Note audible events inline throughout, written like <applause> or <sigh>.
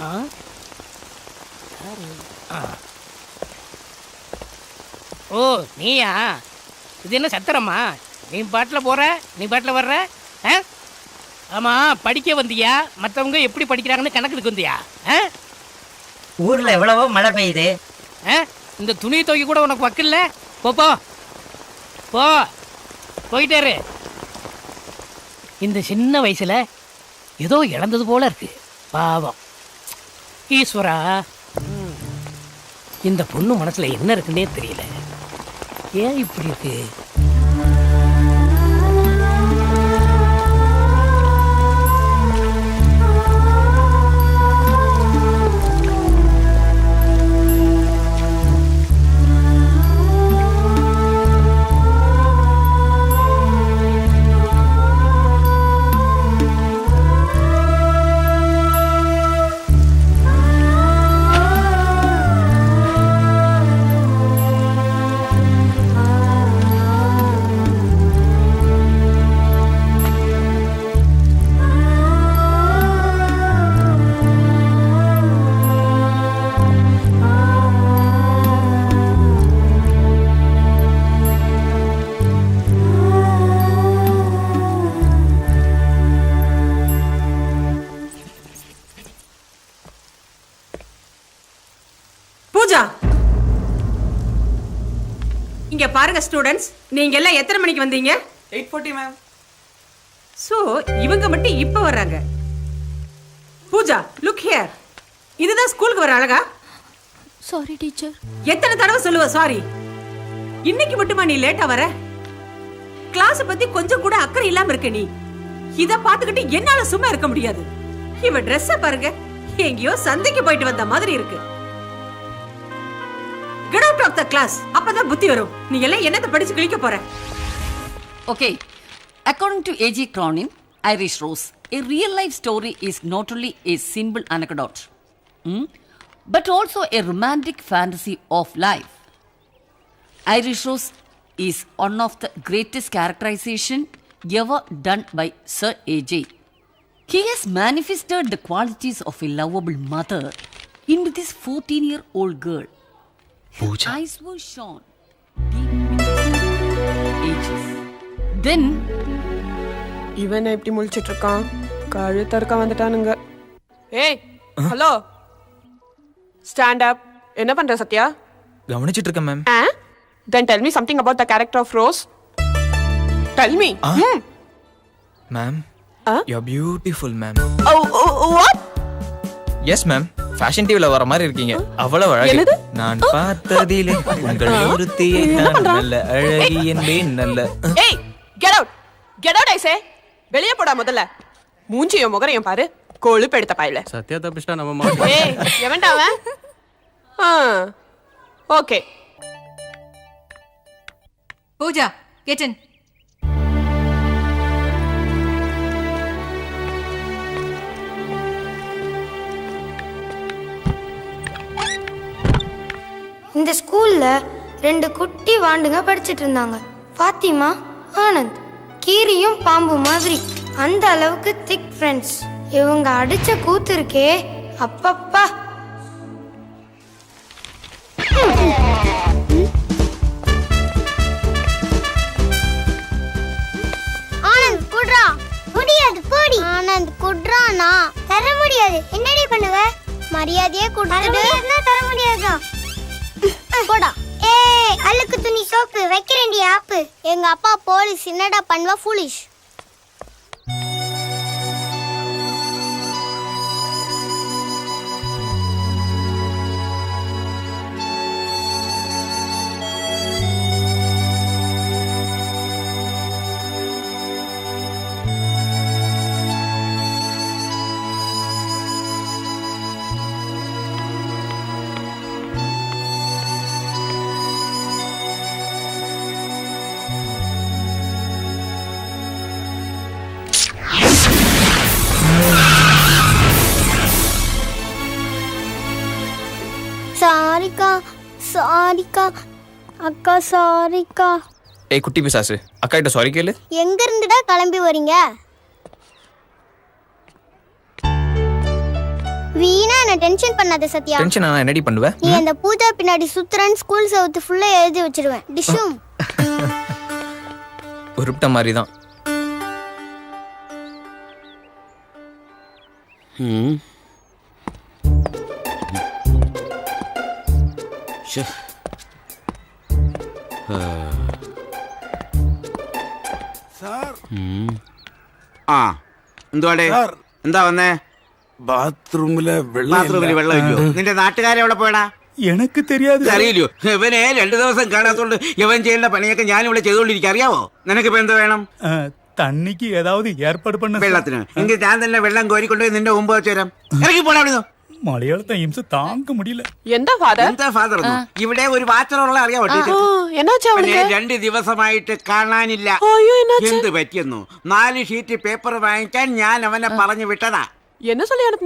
ஆ. ஓ நீயா? இது என்ன சத்திரமா? நீ பாட்டில் போற? நீ பாட்டில் வர்ற? ஆ? ஆமாம் படிக்க வந்தியா? மற்றவங்க எப்படி படிக்கிறாங்கன்னு கணக்குக்கு வந்தியா ஆ? ஊர்ல எவ்வளவோ மழை பெய்யுது. ஆ? இந்த துணி துவைக்க கூட உனக்கு வக்கில்ல போ போ. போ. போயிட்டே இரு இந்த சின்ன வயசுல ஏதோ இழந்தது போல இருக்கு. பாவம். ஈஸ்வரா? இந்த பொண்ணு மனசில் என்ன இருக்குன்னே தெரியல. ஏன் இப்படி இருக்கு? பூஜா இங்க பாருங்க ஸ்டூடெண்ட்ஸ் நீங்க எல்லாம் எத்தனை மணிக்கு வந்தீங்க? எயிட் ஃபோர்ட்டி மேம் சோ இவங்க மட்டும் இப்ப வர்றாங்க. பூஜா லுக் ஹியர் இதுதான் ஸ்கூலுக்கு வர அழகா? சாரி டீச்சர் எத்தனை தடவை சொல்லுவ சாரி இன்னைக்கு மட்டுமா நீ லேட்டா வர? கிளாஸ் பத்தி கொஞ்சம் கூட அக்கறை இல்லாம இருக்க நீ. இத பாத்துக்கிட்டு என்னால சும்மா இருக்க முடியாது. இவ Dress-அ பாருங்க. எங்கேயோ சந்தைக்கு போயிட்டு வந்த மாதிரி இருக்கு. த கிளாஸ் அப்பதான் புத்தி வரும் நீங்க எல்லாம் என்னத்தை படிச்சு கிழிக்க போற okay according to AG கிரானின் Irish Rose a real life story is not only a simple anecdote but also a romantic fantasy of life Irish Rose is one of the greatest characterisation ever done by sir AJ He has manifested the qualities of a lovable mother in this 14 year old girl Her eyes were shone deep ages. Then இவன் இப்படி முழிச்சிட்டு இருக்கான். கழுத்தறுக்க வந்துட்டானுங்க. ஏய் hello. Stand up என்ன பண்ற சத்யா? கவனிச்சிட்டு இருக்கேன் ma'am ah? Then tell me something about the character of Rose tell me. Ma'am ah? You beautiful ma'am what is ma'am fashion டிவில வர மாதிரி இருக்கீங்க. அவ்வளவு அழகு. என்னது? நான் பார்த்ததிலே உங்கள் ஒருத்தியை நான் நல்ல அழகி என்பேன் நல்ல. ஏய் get out get out I say வெளிய போடா முதல்ல. மூஞ்சியும் முகரையும் பாரு. கொழுப்பு எடுத்த பாயில. சத்யா தப்பிச்சிட்டா நம்ம மா ஏய் எவன்டா அவன்? ஆ ஓகே பூஜா கெட் இந்த ஸ்கூல்ல ரெண்டு குட்டி வாண்டுங்க படிச்சிட்டு இருந்தாங்க. ஃபாத்திமா ஆனந்த். கீரியும் பாம்பு மாதிரி. அந்த அளவுக்கு திக் ஃப்ரெண்ட்ஸ் இவங்க அடிச்ச கூத்து இருக்கே அப்பப்பா. ஆனந்த் குட்ரா முடியாது போடி. ஆனந்த் குட்ரானா தர முடியாது. என்னடி பண்ணுவ? மரியாதையே கொடுத்துடு. தர முடியாதா போடா. ஏய் அழுக்கு துணி சோப்பு வைக்கிறேன்டி ஆப்பு. எங்க அப்பா போலீஸ் என்னடா பண்ணுவா ஃபூலிஷ் சாரிக்கா. ஏய் குட்டி பிசாசு அக்கா கிட்ட சாரி கேளு. எங்க இருந்துடா கிளம்பி வரீங்க வீணா என்ன டென்ஷன் பண்ணாத சத்யா. டென்ஷன் நான் என்னடி பண்ணுவேன் நீ அந்த பூஜா பின்னாடி சுத்துறன்னு ஸ்கூல் செவுத்து ஃபுல்லா எழுதி வச்சிருவேன். டிஷ்ஷும். <laughs> உருப்பிட்ட மாதிரி தான் ம். ஷே. സാർ. ആ എന്തുവാടേ? സാർ. എന്താ വന്നേ? ബാത്റൂമിലെ ബാത്റൂമിൽ വെള്ളം ഇല്ലയോ? നിന്റെ നാട്ടുകാരെ എവിടെ പോയടാ? എനക്ക് തെരിയാതെ അറിയില്ലോ ഇവനെ രണ്ടു ദിവസം കാണാത്തോണ്ട് ഇവൻ ചെയ്യേണ്ട പണിയൊക്കെ ഞാൻ ഇവിടെ ചെയ്തുകൊണ്ടിരിക്കും അറിയാവോ? ഇപ്പൊ എന്ത് വേണം? തണ്ണിക്ക് ഏതാവത് ഏർപ്പാട് പണ വെള്ളത്തിന്. എങ്കിൽ ഞാൻ തന്നെ വെള്ളം കോരിക്കൊണ്ടുപോയി നിന്റെ മുമ്പ് വെച്ചുതരാം ഇറങ്ങി പോടാ അവിടുന്ന്. മലയാളത്തെ ടൈംസ് താങ്ക മുടിയില്ല. എന്താ ഫാദർ എന്താ ഫാദർ ഇവിടെ ഒരു വാച്ചറുള്ള അറിയാമോ ടീച്ചർ രണ്ട് ദിവസമായിട്ട് കാണാനില്ല. എന്ത് പറ്റിയെന്നു? നാല് ഷീറ്റ് പേപ്പർ വാങ്ങിക്കാൻ ഞാൻ അവനെ പറഞ്ഞു വിട്ടതാ.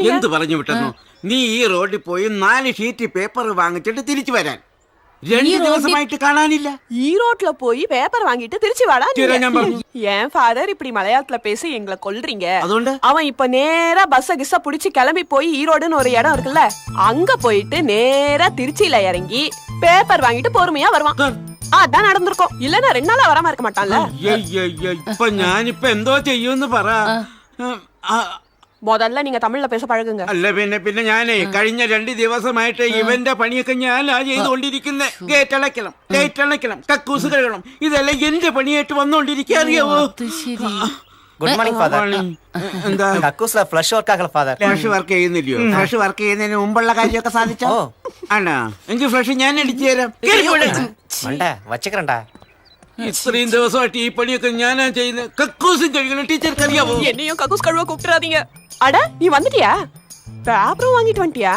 എന്ത് പറഞ്ഞു വിട്ടെന്നു? നീ ഈ റോഡിൽ പോയി നാല് ഷീറ്റ് പേപ്പർ വാങ്ങിച്ചിട്ട് തിരിച്ചു വരാൻ. രണ്ട് ദിവസമായിട്ട് കാണാനില്ല ஈரோட்ல போய் பேப்பர் வாங்கிட்டு திருச்சி வாடா நீங்க. சரி, நான் பாருங்க. ஏன் ஃபாதர் இப்படி மலையாளத்துல பேசி எங்களை கொல்றீங்க അതുകൊണ്ട് அவன் இப்ப நேரா பஸ்ஸ கிஸ்ஸ புடிச்சு கிளம்பி போய் ஈரோடுன்னு ஒரு இடம் இருக்குல்ல அங்க போயிட்டு நேரா திருச்சியில இறங்கி பேப்பர் வாங்கிட்டு பொறுமையா வருவான் அதான் நடந்திருக்கும் இல்லன்னா ரெண்டு நாளா வராம இருக்க மாட்டான்ல അയ്യയ്യയ്യ, ഇപ്പൊ ഞാനിപ്പോ എന്തോ ചെയ്യുമെന്ന് പറ ഉം, ആ, முதல்ல நீங்க தமிழ்ல பேச பழகுங்க അല്ല പിന്നെ പിന്നെ ഞാനേ കഴിഞ്ഞ രണ്ട് ദിവസമായിട്ട് ഇവന്റെ പണിയൊക്കെ ഞാനാ ചെയ്തുകൊണ്ടിരിക്കുന്നത് ഗേറ്റ് അടയ്ക്കണം ഗേറ്റ് അടയ്ക്കണം കക്കൂസ് കഴുകണം ഇതെല്ലാം എന്റെ പണിയായിട്ട് വന്നോണ്ടിരിക്കുക അറിയാവോ ഗുഡ് മോർണിംഗ് ഫാദർ Morning. എന്താ കക്കൂസിലെ ഫ്ലഷ് വർക്ക് ആക്കല father flush work ചെയ്യുന്നില്ലയോ flush work ചെയ്യുന്നതിന് മുമ്പുള്ള കാര്യമൊക്കെ സാധിച്ചോ ആണോ എങ്കിൽ ഫ്ലഷ് ഞാൻ അടിച്ചു തരാം കേറി പോടെ. മണ്ട വച്ചക്കറണ്ടാ ഇത്രയും ദിവസമായിട്ട് ഈ പണിയൊക്കെ ഞാനാ ചെയ്യുന്നത് കക്കൂസും കഴുകണം ടീച്ചർക്ക് അറിയാവോ என்னையும் கக்கூஸ் கழுவ கூப்பிட்டுறாதீங்க அட நீ வந்துட்டியா பேப்பரும் வாங்கிட்டு வந்துட்டியா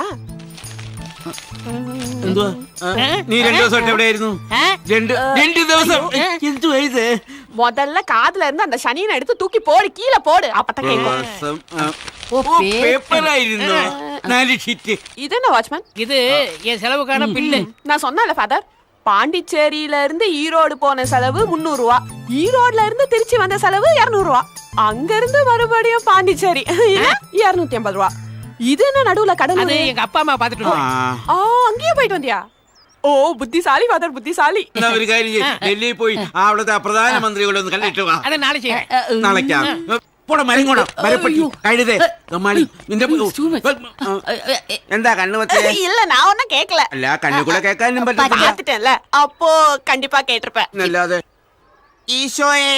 എന്തുവാ ആ, നീ രണ്ടു ദിവസമായിട്ട് എവിടെയായിരുന്നു രണ്ട് രണ്ട് ദിവസം എന്തുവാ ഇത് முதல்ல காதுல இருந்து அந்த சனியனை எடுத்து தூக்கி போடு கீழே போடு அப்பதான் கேட்கும் ദിവസം ആ, ஓ ഓ, പേപ്പറായിരുന്നു നാല് ഷീറ്റ് இது என்ன வாட்ச்மேன் இது என் செலவுக்கான பில்லு நான் சொன்னேன்ல ஃபாதர் பாண்டிச்சேரியில இருந்து ஈரோடு போன செலவு முந்நூறு ரூபா ஈரோட்ல இருந்து திருச்சி வந்த செலவு இருநூறு ரூபா அங்க இருந்து மறுபடியும் பாண்டிச்சேரி இருநூத்தி ஐம்பது ரூபா இது என்ன நடுவுல கடன் அது எங்க அப்பா அம்மா பாத்துட்டு ആ வந்தேன். ஆ அங்கேயே போயிட்டு வந்தியா ஓ புத்திசாலி ஃபாதர் புத்திசாலி എന്നാ ഒരു കാര്യം ചെയ്യ്. ഡൽഹിയിൽ പോയി ആ അവിടുത്തെ പ്രധാനമന്ത്രികളെ ഒന്ന് കണ്ടിട്ട് വാ அதை നാളെ செய்யறேன் നാളേക്കാ പോടെ മരം കൊണ്ടോ മരപ്പെട്ടി കഴുതേ കമ്മാളി നിന്റെ എന്താ കണ്ണു വച്ചേ இல்ல நான் ஒன்னும் கேட்கல അല്ല കണ്ണു കൂടെ കേൾക്കാനും പറ്റില്ല பாத்துட்டேன்ல அப்போ கண்டிப்பா கேட்டிருப்பேன் അല്ലാതെ ഈശോയെ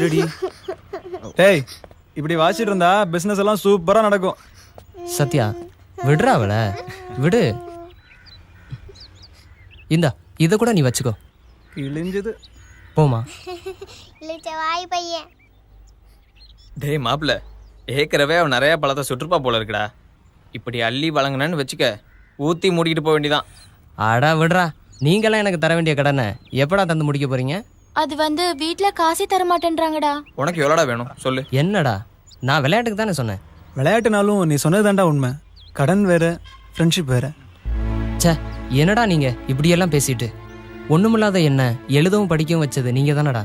இருடி. <laughs> டேய் இப்படி வாசிட்டு இருந்தா பிசினஸ் எல்லாம் சூப்பரா நடக்கும். சத்யா விடுறா அவள. விடு. இந்தா இத கூட நீ வச்சுக்கோ. கிழிஞ்சது. போமா டேய் மாப்பிள்ள ஏற்கனவே அவன் நிறைய பழத்தை சுற்றுப்பா போல இருக்குடா. இப்படி அள்ளி வழங்கினு வச்சுக்க ஊத்தி மூடிக்கிட்டு போக வேண்டியதான் அடா விடுறா. நீங்களாம் எனக்கு தர வேண்டிய கடனை எப்படா தந்து முடிக்க போறீங்க? அது வந்து வீட்ல காசே தர மாட்டேன்றாங்கடா உனக்கு எவ்வளோடா வேணும்? சொல்லு. என்னடா? நான் விளையாட்டுக்கு தானே சொன்னேன். விளையாட்டுனாலும் நீ சொன்னதுதான்டா உண்மை. கடன் வேற ஃப்ரெண்ட்ஷிப் வேற. ச்சே என்னடா நீங்க இப்படியெல்லாம் பேசிட்டு? ஒண்ணுமில்லாத என்ன எழுதவும் படிக்கவும் வச்சது நீங்க தானடா?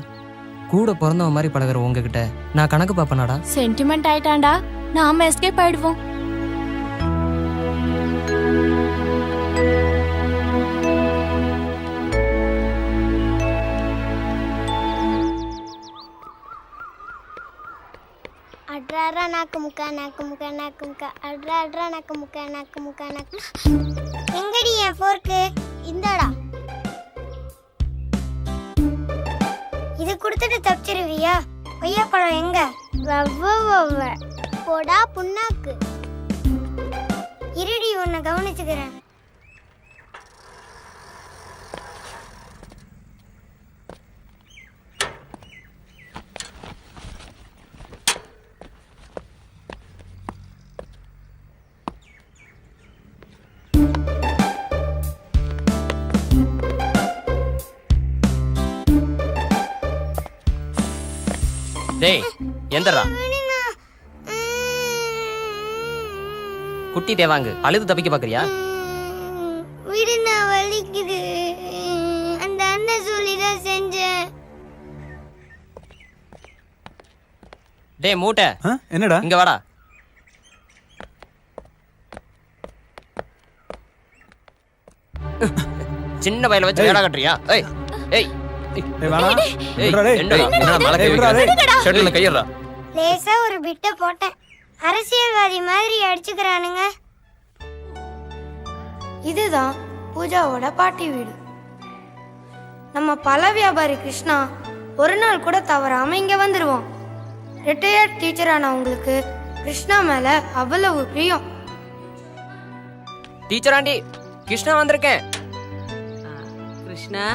கூட பிறந்தவன் மாதிரி பழகுற உங்ககிட்ட நான் கணக்கு பார்ப்பேனாடா? சென்டிமெண்ட் ஆயிட்டான்டா. நாம எஸ்கேப் ஆயிடுவோம். அட்ரா அட்ரா நாக்கு முக்கா நாக்கு முக்கா நாக்கு முக்கா. அட்ரா அட்ரா நாக்கு முக்கா நாக்கு முக்கா நாக்கு எங்கடி என் ஃபோர்க்கு இந்தாடா. இது கொடுத்துட்டு தப்பிச்சிருவியா? கொய்யாப்பழம் எங்க? போடா புண்ணாக்கு. இருடி உன்னை கவனிச்சுக்கிறேன். டேய் எந்தடா குட்டி தேவாங்கு அழுது தப்பிக்க பாக்குறியா? வீடு நான் வலிக்குது. அந்த அண்ணன் சொல்லி தான் செஞ்சேன். டேய் மூட்டை. என்னடா? இங்க வாடா. சின்ன வயல வச்சு வேடா கட்டுறியா? ஏய் ஏய். லேசா ஒரு பிட்ட போட்டேன். அரசியல்வாதி மாதிரி அடிச்சுக்கிறானுங்க. இதுதான் பூஜாவோட பாட்டி வீடு. நம்ம பல வியாபாரி கிருஷ்ணா ஒரு நாள் கூட தவறாம இங்க வந்துருவோம் ரிட்டையர்ட் டீச்சரான உங்களுக்கு கிருஷ்ணா மேல அவ்வளவு பிரியம். டீச்சர் ஆண்டி கிருஷ்ணா வந்திருக்கேன். கிருஷ்ணா?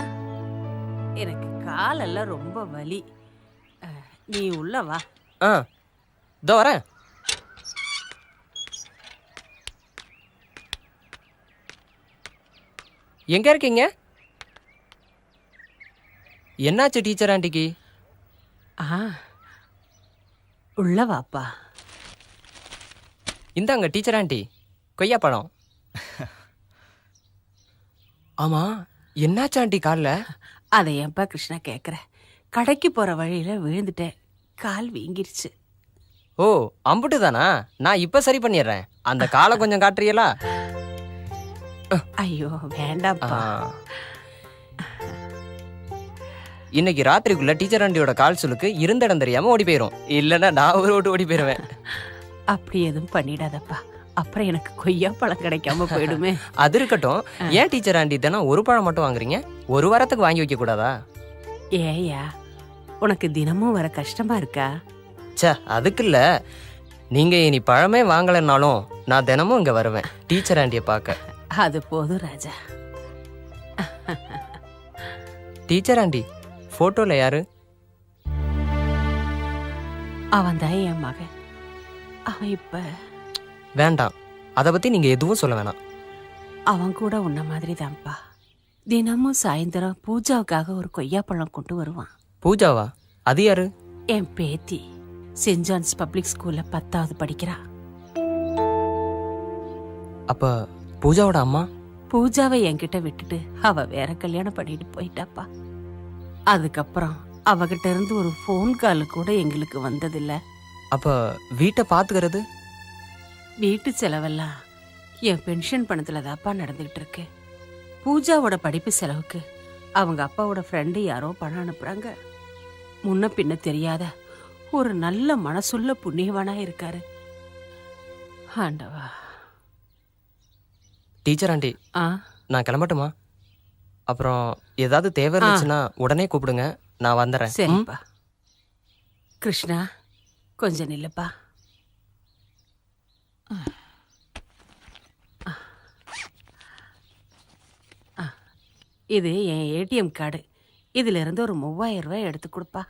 எனக்கு காலெல்லாம் ரொம்ப வலி. நீ உள்ள வா. ஆ இதோ வரேன். எங்க இருக்கீங்க? என்னாச்சு டீச்சர் ஆண்டிக்கு? ஆ உள்ள வாப்பா. இந்தாங்க டீச்சர் ஆண்டி கொய்யா பழம். <laughs> ஆமா என்னாச்சு ஆண்டி காலில்? அதை ஏன்பா கிருஷ்ணா கேட்குற கடைக்கு போற வழியில விழுந்துட்டேன் கால் வீங்கிருச்சு. ஓ அம்புட்டு தானா? நான் இப்ப சரி பண்ணிடுறேன். அந்த காலை கொஞ்சம் காட்டுறீங்களா? ஐயோ வேண்டாம்ப்பா. இன்னைக்கு ராத்திரிக்குள்ள டீச்சர் ஆண்டியோட கால் சுளுக்கு இருந்த இடம் தெரியாம ஓடி போயிரும். இல்லைன்னா நான் ஒரு ஓட்டு ஓடி போயிருவேன். அப்படி எதுவும் பண்ணிடாதப்பா. அப்புறம் எனக்கு கொய்யா பழம் கிடைக்காம போயிடுமே. <laughs> அது இருக்கட்டும். ஏன் டீச்சர் ஆண்டி தினம் ஒரு பழம் மட்டும் வாங்குறீங்க? ஒரு வாரத்துக்கு வாங்கி வைக்க கூடாதா? ஏயா உனக்கு தினமும் வர கஷ்டமா இருக்கா? ச்சே அதுக்கு இல்ல. நீங்க இனி பழமே வாங்கலைன்னாலும் நான் தினமும் இங்க வருவேன். டீச்சர் ஆண்டியை பார்க்க. அது போதும் ராஜா. டீச்சர் ஆண்டி போட்டோல யாரு? அவன் தான் என் மகன். அவன் இப்ப வேண்டாம். அதை பத்தி நீங்க எதுவும் சொல்ல வேணாம். அவன் கூட உன்ன மாதிரி தான்ப்பா தினமும் சாயந்தரம் பூஜாவுக்காக ஒரு கொய்யாப்பழம் கொண்டு வருவான். பூஜாவா? அது யாரு? என் பேத்தி. சென்ட் ஜான்ஸ் பப்ளிக் ஸ்கூல்ல பத்தாவது படிக்கிறா. அப்ப பூஜாவோட அம்மா? பூஜாவை என்கிட்ட விட்டுட்டு அவ வேற கல்யாணம் பண்ணிட்டு போயிட்டாப்பா. அதுக்கப்புறம் அவகிட்ட இருந்து ஒரு ஃபோன் கால் கூட எங்களுக்கு வந்ததில்ல. அப்ப வீட்டை பாத்துக்கிறது? வீட்டு செலவெல்லாம் என் பென்ஷன் பணத்துல தாப்பா நடந்துகிட்டு இருக்கு பூஜாவோட படிப்பு செலவுக்கு அவங்க அப்பாவோட ஃப்ரெண்டு யாரோ பணம் அனுப்புறாங்க. முன்ன பின்ன தெரியாத ஒரு நல்ல மனசுள்ள புண்ணியவானா இருக்காரு. ஆண்டவா. டீச்சர் ஆண்டி ஆ? நான் கிளம்பட்டுமா? அப்புறம் ஏதாவது தேவை இருந்துச்சுன்னா உடனே கூப்பிடுங்க நான் வந்துடுறேன்? சரிப்பா. கிருஷ்ணா கொஞ்சம் நில்லுப்பா. இது என் ஏடிஎம் கார்டு இதுல இருந்து ஒரு மூவாயிரம் ரூபாய் எடுத்து கொடுப்பா.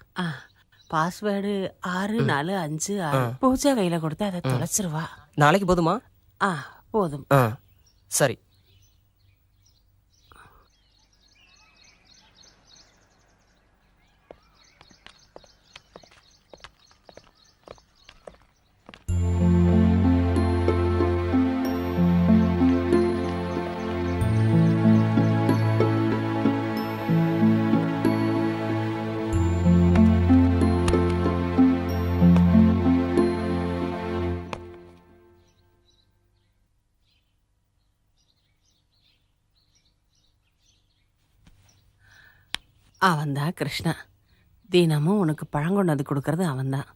பாஸ்வேர்டு ஆறு நாலு அஞ்சு ஆறு. பூஜா கையில கொடுத்து அதை தொலைச்சிருவா. நாளைக்கு போதுமா? ஆ போதும். சரி. அவன்தான் கிருஷ்ணா தினமும் உனக்கு பழம் கொடுக்கறது அவன்தான்.